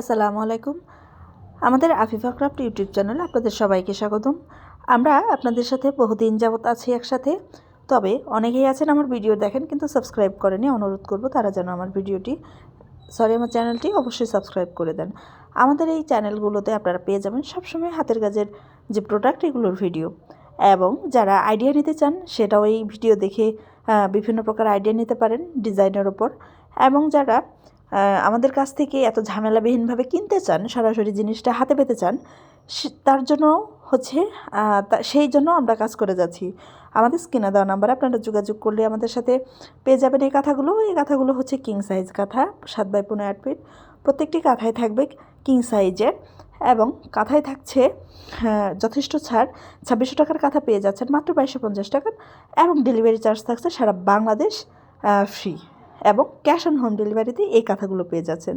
আসসালামু আলাইকুম। আমাদের আফিফা ক্রাফট ইউটিউব চ্যানেলে আপনাদের সবাইকে স্বাগতম। আমরা আপনাদের সাথে বহুদিন যাবৎ আছি একসাথে। তবে অনেকেই আছেন আমার ভিডিও দেখেন কিন্তু সাবস্ক্রাইব করেনি, অনুরোধ করব তারা যেন আমার ভিডিওটি, সরি, আমার চ্যানেলটি অবশ্যই সাবস্ক্রাইব করে দেন। আমাদের এই চ্যানেলগুলোতে আপনারা পেয়ে যাবেন সবসময় হাতের কাজের যে প্রোডাক্ট এগুলোর ভিডিও। এবং যারা আইডিয়া নিতে চান, সেটাও এই ভিডিও দেখে বিভিন্ন প্রকার আইডিয়া নিতে পারেন ডিজাইনের ওপর এবং যারা আমাদের কাছ থেকে এত ঝামেলাবিহীনভাবে কিনতে চান সরাসরি জিনিসটা হাতে পেতে চান তার জন্য হচ্ছে সেই জন্য আমরা কাজ করে যাচ্ছি। আমাদের স্ক্রিনে দেওয়া নাম্বারে আপনারা যোগাযোগ করলে আমাদের সাথে পেয়ে যাবেন এই কাঁথাগুলো। এই কাঁথাগুলো হচ্ছে কিং সাইজ কাঁথা সাত বাই পনেরো আট ফিট। প্রত্যেকটি কাঁথায় থাকবে কিং সাইজের এবং কাঁথায় থাকছে হ্যাঁ, যথেষ্ট ছাড়। ছাব্বিশশো টাকার কাঁথা পেয়ে যাচ্ছেন মাত্র বাইশশো পঞ্চাশ টাকার এবং ডেলিভারি চার্জ থাকছে সারা বাংলাদেশ ফ্রি এবং ক্যাশ অন হোম ডেলিভারিতে এই কাঁথাগুলো পেয়ে যাচ্ছেন।